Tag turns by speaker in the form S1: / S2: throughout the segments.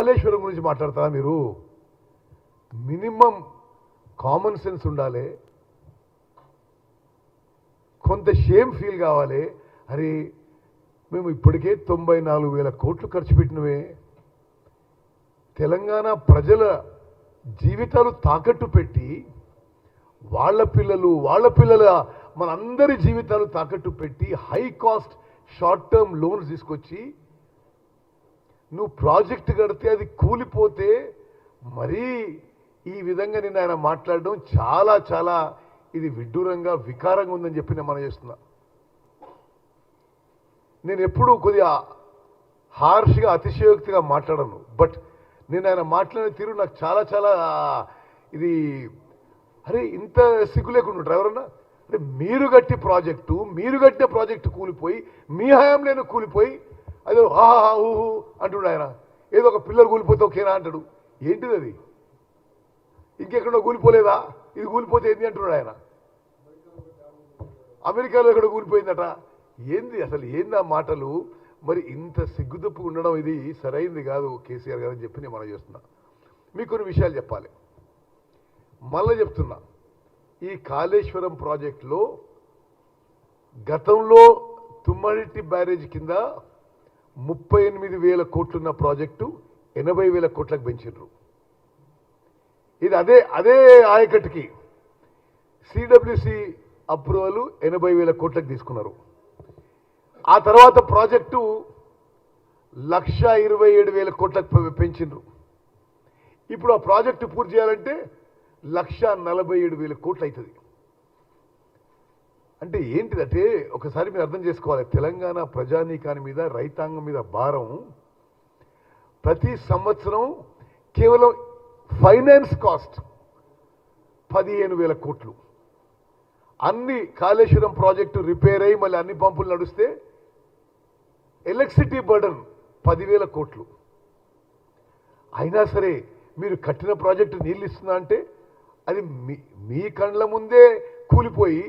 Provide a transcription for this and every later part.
S1: కాళేశ్వరం గురించి మాట్లాడతారా మీరు? మినిమం కామన్ సెన్స్ ఉండాలి. కొంత షేమ్ ఫీల్ కావాలి. అరే మేము ఇప్పటికే తొంభై నాలుగు వేల కోట్లు ఖర్చు పెట్టినవే. తెలంగాణ ప్రజల జీవితాలు తాకట్టు పెట్టి వాళ్ళ పిల్లలు వాళ్ళ పిల్లల మనందరి జీవితాలు తాకట్టు పెట్టి high cost short term loans తీసుకొచ్చి నువ్వు ప్రాజెక్ట్ కడితే అది కూలిపోతే మరీ ఈ విధంగా నేను ఆయన మాట్లాడడం చాలా చాలా ఇది విడ్డూరంగా వికారంగా ఉందని చెప్పి నేను మనం చేస్తున్నా. నేను ఎప్పుడూ కొద్దిగా హార్ష్గా అతిశయోక్తిగా మాట్లాడను. బట్ నేను ఆయన మాట్లాడిన తీరు నాకు చాలా చాలా ఇది అరే ఇంత సిగ్గు లేకుండా డ్రైవర్ అన్న? అంటే మీరు కట్టి ప్రాజెక్టు మీరు కట్టిన ప్రాజెక్టు కూలిపోయి మీ హయాంలోనే కూలిపోయి అదే ఆహా ఊహు అంటున్నాడు ఆయన. ఏదో ఒక పిల్లలు కూలిపోతే ఓకేనా అంటాడు. ఏంటిది అది? ఇంకెక్కడో కూలిపోలేదా? ఇది కూలిపోతే ఏంది అంటున్నాడు ఆయన. అమెరికాలో ఎక్కడ కూలిపోయిందట. ఏంది అసలు ఏంది ఆ మాటలు? మరి ఇంత సిగ్గుదప్పు ఉండడం ఇది సరైంది కాదు కేసీఆర్ గారు అని చెప్పి నేను మనం చేస్తున్నా. మీకు కొన్ని విషయాలు చెప్పాలి. మళ్ళీ చెప్తున్నా. ఈ కాళేశ్వరం ప్రాజెక్టులో గతంలో తుమ్మడిట్టి బ్యారేజ్ కింద ముప్పై ఎనిమిది వేల కోట్లున్న ప్రాజెక్టు ఎనభై వేల కోట్లకు పెంచిండ్రు ఇది అదే అదే ఆయకట్టుకి సిడబ్ల్యూసి అప్రూవల్ ఎనభై వేల కోట్లకు తీసుకున్నారు. ఆ తర్వాత ప్రాజెక్టు లక్ష ఇరవై ఏడు వేల కోట్లకు పె- పెంచిండ్రు ఇప్పుడు ఆ ప్రాజెక్టు పూర్తి చేయాలంటే లక్ష నలభై ఏడు వేల కోట్లు అవుతుంది అంటే ఏంటిదంటే ఒకసారి మీరు అర్థం చేసుకోవాలి. తెలంగాణ ప్రజానీకాన్ని మీద రైతాంగం మీద భారం ప్రతి సంవత్సరం కేవలం ఫైనాన్స్ కాస్ట్ పదిహేను వేల కోట్లు. అన్ని కాళేశ్వరం ప్రాజెక్టు రిపేర్ అయ్యి మళ్ళీ అన్ని పంపులు నడిస్తే ఎలక్ట్రిసిటీ బర్డన్ పదివేల కోట్లు. అయినా సరే మీరు కట్టిన ప్రాజెక్టు నీళ్ళు ఇస్తున్నా అంటే అది మీ మీ కండ్ల ముందే కూలిపోయి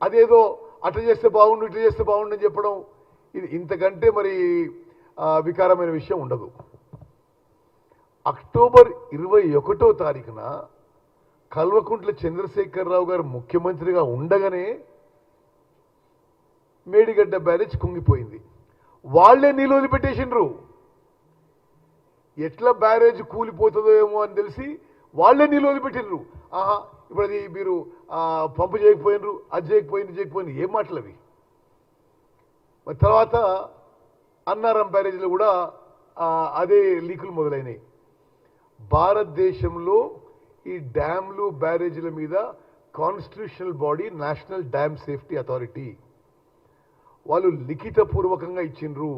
S1: అదేదో అట్లా చేస్తే బాగుండు ఇట్లా చేస్తే బాగుండు అని చెప్పడం ఇది ఇంతకంటే మరి వికారమైన విషయం ఉండదు. అక్టోబర్ ఇరవై ఒకటో తారీఖున కల్వకుంట్ల చంద్రశేఖరరావు గారు ముఖ్యమంత్రిగా ఉండగానే మేడిగడ్డ బ్యారేజ్ కుంగిపోయింది. వాళ్ళే నీళ్ళు వదిలిపెట్టేసిండ్రు. ఎట్లా బ్యారేజ్ కూలిపోతుందో ఏమో అని తెలిసి వాళ్ళే నీళ్ళు వదిలిపెట్టిండ్రు. ఆహా ఇప్పుడు అది మీరు ఆ, పంపు చేయకపోయినరు అది చేయకపోయింది చేయకపోయింది ఏం మాటలు అవి? మరి తర్వాత అన్నారం బ్యారేజ్లో కూడా అదే లీకులు మొదలైనవి భారతదేశంలో ఈ డ్యామ్లు బ్యారేజీల మీద constitutional body national dam safety authority. వాళ్ళు లిఖితపూర్వకంగా ఇచ్చిండ్రు.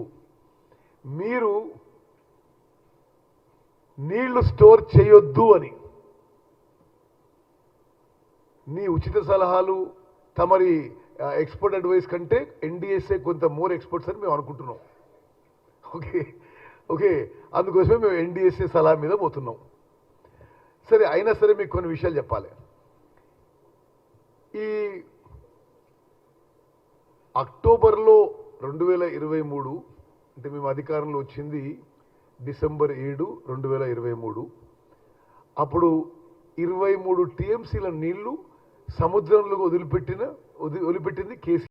S1: మీరు నీళ్ళు స్టోర్ చేయొద్దు అని. నీ ఉచిత సలహాలు తమరి ఎక్స్పర్ట్ అడ్వైస్ కంటే ఎన్డీఎస్ఏ కొంత మోర్ ఎక్స్పర్ట్స్ అని మేము అనుకుంటున్నాం. ఓకే ఓకే అందుకోసమే మేము ఎన్డీఎస్ఏ సలహా మీద పోతున్నాం. సరే అయినా సరే మీకు కొన్ని విషయాలు చెప్పాలి. ఈ అక్టోబర్లో రెండు వేల ఇరవై మూడు అంటే మేము అధికారంలో వచ్చింది డిసెంబర్ ఏడు రెండు వేల ఇరవై మూడు. అప్పుడు ఇరవై మూడు టీఎంసీల నీళ్ళు సముద్రంలో వదిలిపెట్టిన వదిలిపెట్టింది కేసీ